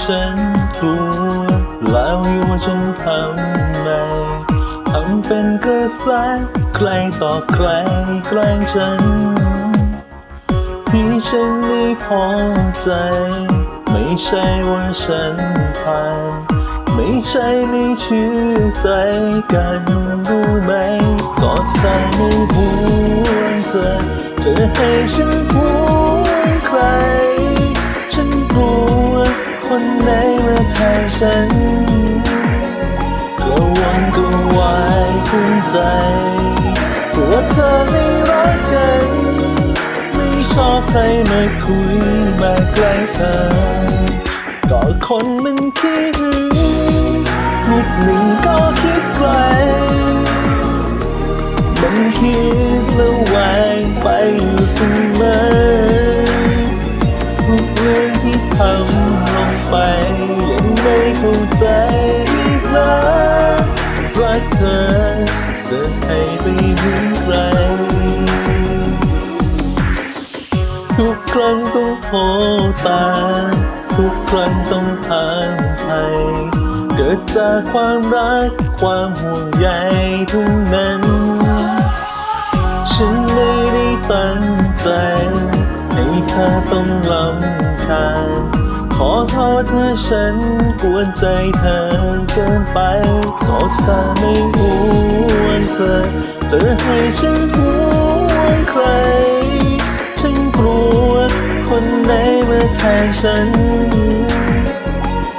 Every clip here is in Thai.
ฉันกลัวแล้วอยู่ว่าฉันทำไมทำเป็นกระแสใครต่อใครแกล้งฉันที่ฉันไม่พอใจ ไม่ใช่ว่าฉันผ่านไม่ใช่ไม่เชื่อใจกันรู้ไหมก็แค่ไม่ห่วงเธอจะให้ฉันห่ว กระวนกระวายคุ้มใจกลัวเธอไม่รักกันไม่ชอบใครมาคุยมาใกล้เธอก็คนมันคิดถึงนิดหนึ่งก็คิดไกลมันคิดระแวงไปอยู่เสมอ จะให้ไปถึงใครทุกครั้งต้องโทรตา ทุกครั้งต้องทานไทยเกิดจากความรักความห่วงใยทั้งนั้น ฉันไม่ได้ตั้งใจ ให้เธอต้องลำคาญขอโทษถ้าฉันกวนใจเธอเกินไปก็เธอไม่ห่ว เธอจะให้ฉันห่วงใคร ฉันกลัวคนไหนมาแทนฉัน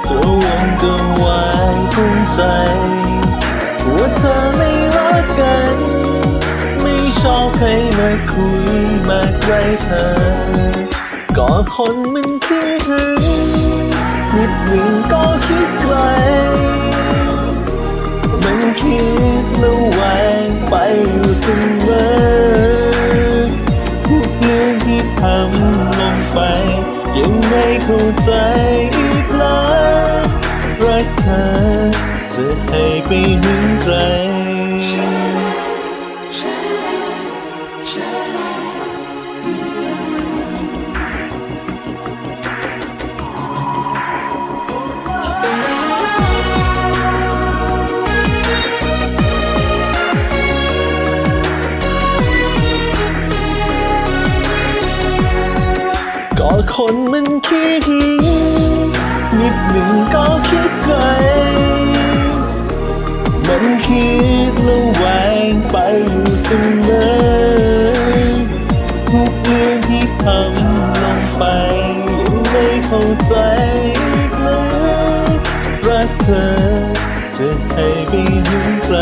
กระวนกระวายทุ่มใจกลัวเธอไม่รักกัน ไม่ชอบใครมาคุยมาใกล้เธอก็คนมันคิดถึงนิดหนึ่งก็คิดไกล มอทุกเรื่องที่ทำลงไป ยังไม่เข้าใจอีกแล้วรักเธอจะให้ไปถึงใค คนมันคิดถึงนิดหนึ่งก็คิดไกลมันคิดระแวงไปอยู่เสมอทุกเรื่องที่ทำลงไปยังไม่เข้าใจเลยรักเธอจะให้ไปถึงใคร